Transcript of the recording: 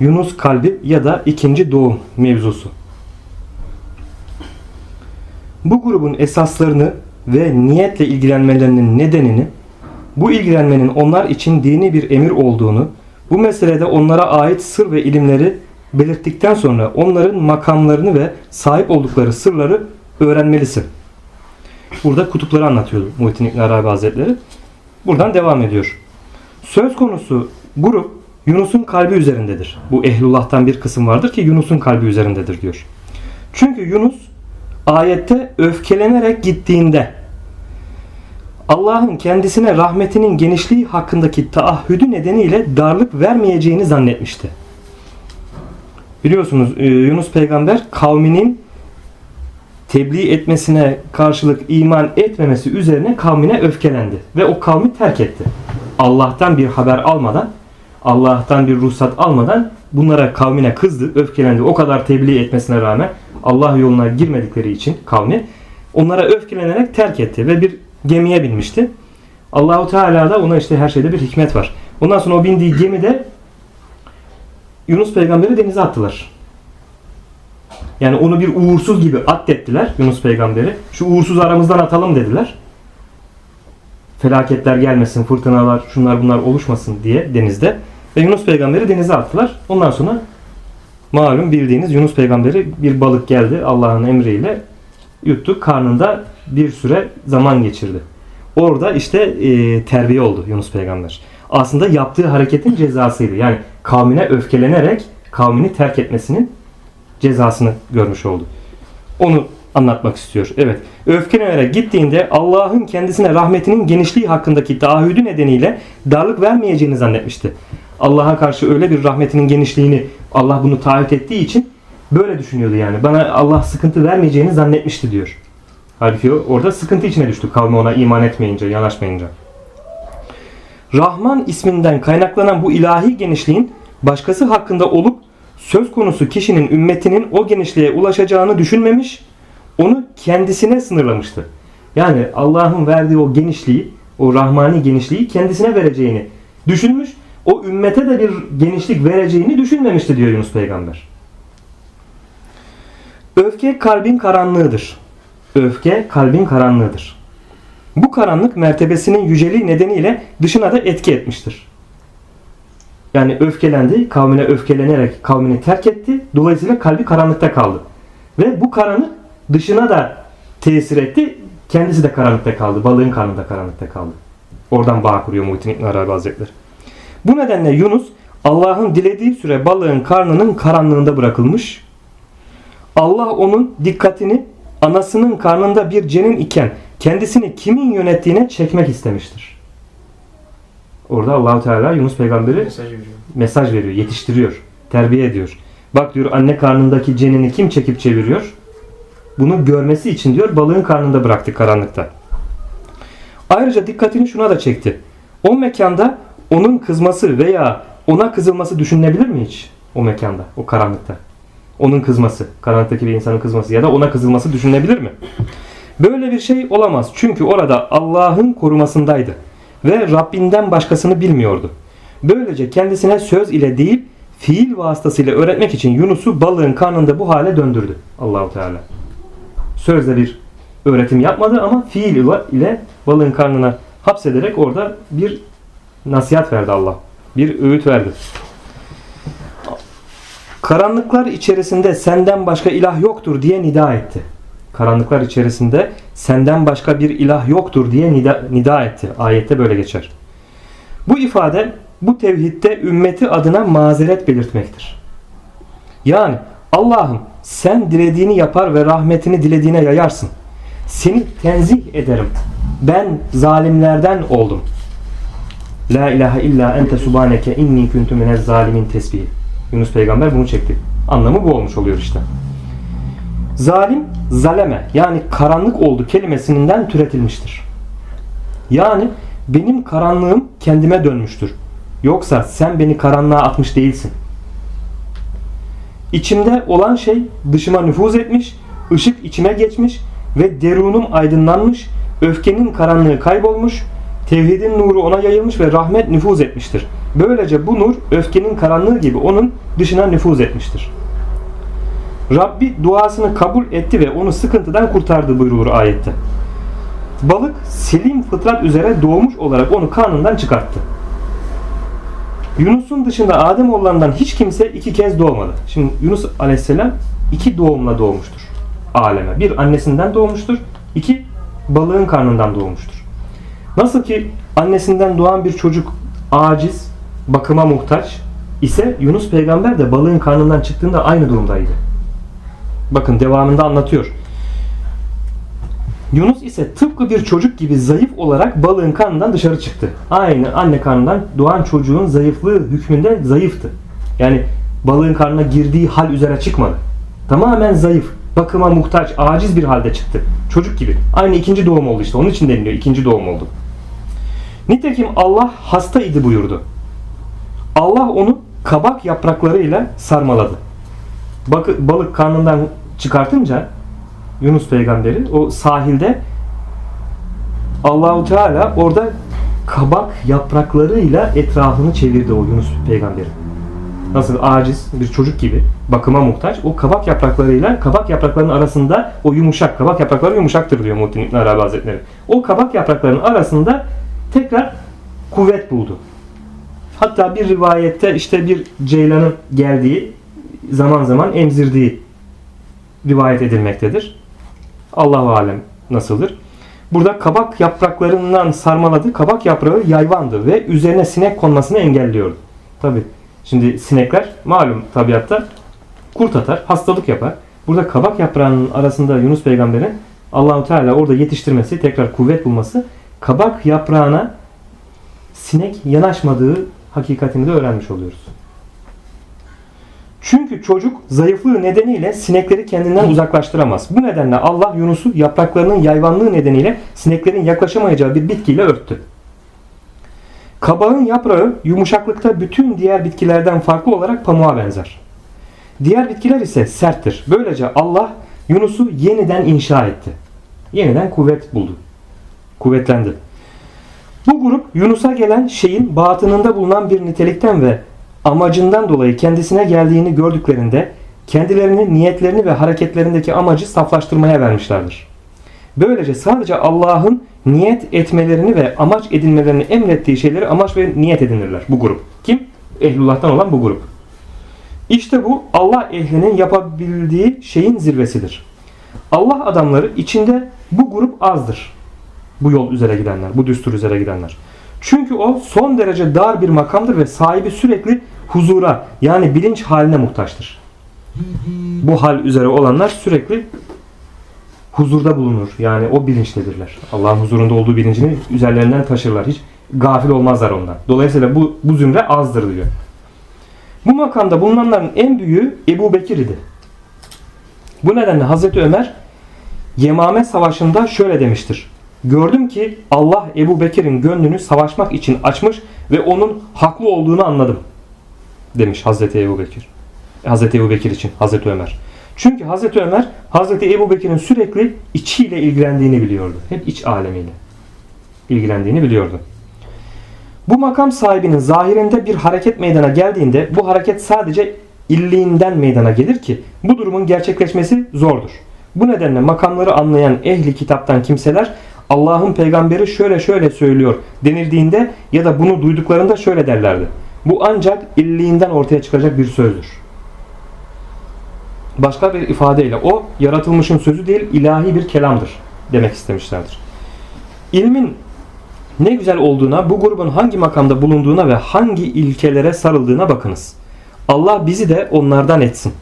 Yunus kalbi ya da ikinci doğum mevzusu. Bu grubun esaslarını ve niyetle ilgilenmelerinin nedenini, bu ilgilenmenin onlar için dini bir emir olduğunu, bu meselede onlara ait sır ve ilimleri belirttikten sonra onların makamlarını ve sahip oldukları sırları öğrenmelisin. Burada kutupları anlatıyor Muhittin İbn Arabi Hazretleri. Buradan devam ediyor. Söz konusu grup Yunus'un kalbi üzerindedir. Bu ehlullah'tan bir kısım vardır ki Yunus'un kalbi üzerindedir diyor. Çünkü Yunus ayette öfkelenerek gittiğinde Allah'ın kendisine rahmetinin genişliği hakkındaki taahhüdü nedeniyle darlık vermeyeceğini zannetmişti. Biliyorsunuz e, Yunus peygamber kavminin tebliğ etmesine karşılık iman etmemesi üzerine kavmine öfkelendi ve o kavmi terk etti. Allah'tan bir haber almadan, Allah'tan bir ruhsat almadan bunlara kavmine kızdı, öfkelendi. O kadar tebliğ etmesine rağmen Allah yoluna girmedikleri için kavmi onlara öfkelenerek terk etti ve bir gemiye binmişti. Allahu Teala da ona işte her şeyde bir hikmet var. Ondan sonra o bindiği gemide Yunus peygamberi denize attılar. Yani onu bir uğursuz gibi addettiler Yunus peygamberi. Şu uğursuz aramızdan atalım dediler. Felaketler gelmesin, fırtınalar, şunlar bunlar oluşmasın diye denizde. Ve Yunus peygamberi denize attılar. Ondan sonra malum bildiğiniz Yunus peygamberi bir balık geldi Allah'ın emriyle yuttu. Karnında bir süre zaman geçirdi. Orada işte e, terbiye oldu Yunus peygamber. Aslında yaptığı hareketin cezasıydı. Yani kavmine öfkelenerek kavmini terk etmesinin cezasını görmüş oldu. Onu anlatmak istiyor. Evet. Öfkelenerek gittiğinde Allah'ın kendisine rahmetinin genişliği hakkındaki taahhüdü nedeniyle darlık vermeyeceğini zannetmişti. Allah'a karşı öyle bir rahmetinin genişliğini Allah bunu taahhüt ettiği için böyle düşünüyordu yani. Bana Allah sıkıntı vermeyeceğini zannetmişti diyor. Halbuki orada sıkıntı içine düştü kavmi ona iman etmeyince, yanaşmayınca. Rahman isminden kaynaklanan bu ilahi genişliğin başkası hakkında olup söz konusu kişinin ümmetinin o genişliğe ulaşacağını düşünmemiş, onu kendisine sınırlamıştı. Yani Allah'ın verdiği o genişliği, o rahmani genişliği kendisine vereceğini düşünmüş, o ümmete de bir genişlik vereceğini düşünmemişti diyor Yunus peygamber. Öfke kalbin karanlığıdır. Öfke kalbin karanlığıdır. Bu karanlık mertebesinin yüceliği nedeniyle dışına da etki etmiştir. Yani öfkelendi, kavmine öfkelenerek kavmini terk etti. Dolayısıyla kalbi karanlıkta kaldı. Ve bu karanlık dışına da tesir etti. Kendisi de karanlıkta kaldı. Balığın karnında karanlıkta kaldı. Oradan bağ kuruyor Muhittin İbn Arabi Hazretleri. Bu nedenle Yunus Allah'ın dilediği süre balığın karnının karanlığında bırakılmış. Allah onun dikkatini anasının karnında bir cenin iken kendisini kimin yönettiğine çekmek istemiştir. Orada Allahu Teala Yunus peygamberi Mesaj veriyor. mesaj veriyor, yetiştiriyor, terbiye ediyor. Bak diyor anne karnındaki cenini kim çekip çeviriyor? Bunu görmesi için diyor balığın karnında bıraktı karanlıkta. Ayrıca dikkatini şuna da çekti. O mekanda onun kızması veya ona kızılması düşünülebilir mi hiç? O mekanda, o karanlıkta. Onun kızması, karanlıktaki bir insanın kızması ya da ona kızılması düşünülebilir mi? Böyle bir şey olamaz. Çünkü orada Allah'ın korumasındaydı ve Rabbinden başkasını bilmiyordu. Böylece kendisine söz ile değil fiil vasıtasıyla öğretmek için Yunus'u balığın karnında bu hale döndürdü Allahu Teala. Sözle bir öğretim yapmadı ama fiil ile- balığın karnına hapsederek orada bir nasihat verdi Allah. Bir öğüt verdi. Karanlıklar içerisinde senden başka ilah yoktur diye nida etti. Karanlıklar içerisinde senden başka bir ilah yoktur diye nida, nida etti. Ayette böyle geçer. Bu ifade bu tevhidde ümmeti adına mazeret belirtmektir. Yani Allah'ım sen dilediğini yapar ve rahmetini dilediğine yayarsın. Seni tenzih ederim. Ben zalimlerden oldum. La ilahe illa ente subhaneke inni kuntu minez zalimin tesbihi. Yunus peygamber bunu çekti. Anlamı bu olmuş oluyor işte. Zalim, zaleme yani karanlık oldu kelimesinden türetilmiştir. Yani benim karanlığım kendime dönmüştür. Yoksa sen beni karanlığa atmış değilsin. İçimde olan şey dışıma nüfuz etmiş, ışık içime geçmiş ve derunum aydınlanmış, öfkenin karanlığı kaybolmuş, tevhidin nuru ona yayılmış ve rahmet nüfuz etmiştir. Böylece bu nur öfkenin karanlığı gibi onun dışına nüfuz etmiştir. Rabbi duasını kabul etti ve onu sıkıntıdan kurtardı buyurulur ayette. Balık selim fıtrat üzere doğmuş olarak onu karnından çıkarttı. Yunus'un dışında Ademoğullarından hiç kimse iki kez doğmadı. Şimdi Yunus aleyhisselam iki doğumla doğmuştur aleme. Bir annesinden doğmuştur, iki balığın karnından doğmuştur. Nasıl ki annesinden doğan bir çocuk aciz, bakıma muhtaç ise Yunus peygamber de balığın karnından çıktığında aynı durumdaydı. Bakın devamında anlatıyor. Yunus ise tıpkı bir çocuk gibi zayıf olarak balığın karnından dışarı çıktı. Aynı anne karnından doğan çocuğun zayıflığı hükmünde zayıftı. Yani balığın karnına girdiği hal üzere çıkmadı. Tamamen zayıf, bakıma muhtaç, aciz bir halde çıktı. Çocuk gibi. Aynı ikinci doğum oldu işte. Onun için deniliyor ikinci doğum oldu. Nitekim Allah hasta idi buyurdu. Allah onu kabak yapraklarıyla sarmaladı. Bakı, balık karnından çıkartınca Yunus peygamberi o sahilde Allahu Teala orada kabak yapraklarıyla etrafını çevirdi o Yunus peygamberi. Nasıl aciz bir çocuk gibi bakıma muhtaç o kabak yapraklarıyla kabak yapraklarının arasında o yumuşak kabak yaprakları yumuşaktır diyor Muhittin İbn Arabi Hazretleri. O kabak yapraklarının arasında tekrar kuvvet buldu. Hatta bir rivayette işte bir ceylanın geldiği zaman zaman emzirdiği rivayet edilmektedir. Allahu alem nasıldır? Burada kabak yapraklarından sarmaladı. Kabak yaprağı yayvandı ve üzerine sinek konmasını engelliyordu. Tabi şimdi sinekler malum tabiatta kurt atar, hastalık yapar. Burada kabak yaprağının arasında Yunus peygamberin Allahu Teala orada yetiştirmesi, tekrar kuvvet bulması kabak yaprağına sinek yanaşmadığı hakikatini de öğrenmiş oluyoruz. Çünkü çocuk zayıflığı nedeniyle sinekleri kendinden uzaklaştıramaz. Bu nedenle Allah Yunus'u yapraklarının yayvanlığı nedeniyle sineklerin yaklaşamayacağı bir bitkiyle örttü. Kabağın yaprağı yumuşaklıkta bütün diğer bitkilerden farklı olarak pamuğa benzer. Diğer bitkiler ise serttir. Böylece Allah Yunus'u yeniden inşa etti. Yeniden kuvvet buldu. Kuvvetlendi. Bu grup Yunus'a gelen şeyin batınında bulunan bir nitelikten ve amacından dolayı kendisine geldiğini gördüklerinde kendilerini, niyetlerini ve hareketlerindeki amacı saflaştırmaya vermişlerdir. Böylece sadece Allah'ın niyet etmelerini ve amaç edinmelerini emrettiği şeyleri amaç ve niyet edinirler bu grup. Kim? Ehlullah'tan olan bu grup. İşte bu Allah ehlinin yapabildiği şeyin zirvesidir. Allah adamları içinde bu grup azdır. Bu yol üzere gidenler, bu düstur üzere gidenler. Çünkü o son derece dar bir makamdır ve sahibi sürekli huzura yani bilinç haline muhtaçtır. Bu hal üzere olanlar sürekli huzurda bulunur. Yani o bilinçtedirler. Allah'ın huzurunda olduğu bilincini üzerlerinden taşırlar. Hiç gafil olmazlar ondan. Dolayısıyla bu, bu zümre azdır diyor. Bu makamda bulunanların en büyüğü Ebu Bekir idi. Bu nedenle Hazreti Ömer Yemame Savaşı'nda şöyle demiştir. Gördüm ki Allah Ebu Bekir'in gönlünü savaşmak için açmış ve onun haklı olduğunu anladım. Demiş Hazreti Ebu Bekir. Hazreti Ebu Bekir için Hazreti Ömer. Çünkü Hazreti Ömer Hazreti Ebu Bekir'in sürekli içiyle ilgilendiğini biliyordu. Hep iç alemiyle ilgilendiğini biliyordu. Bu makam sahibinin zahirinde bir hareket meydana geldiğinde bu hareket sadece illiğinden meydana gelir ki bu durumun gerçekleşmesi zordur. Bu nedenle makamları anlayan ehli kitaptan kimseler Allah'ın peygamberi şöyle şöyle söylüyor denildiğinde ya da bunu duyduklarında şöyle derlerdi. Bu ancak illiğinden ortaya çıkacak bir sözdür. Başka bir ifadeyle o yaratılmışın sözü değil ilahi bir kelamdır demek istemişlerdir. İlmin ne güzel olduğuna, bu grubun hangi makamda bulunduğuna ve hangi ilkelere sarıldığına bakınız. Allah bizi de onlardan etsin.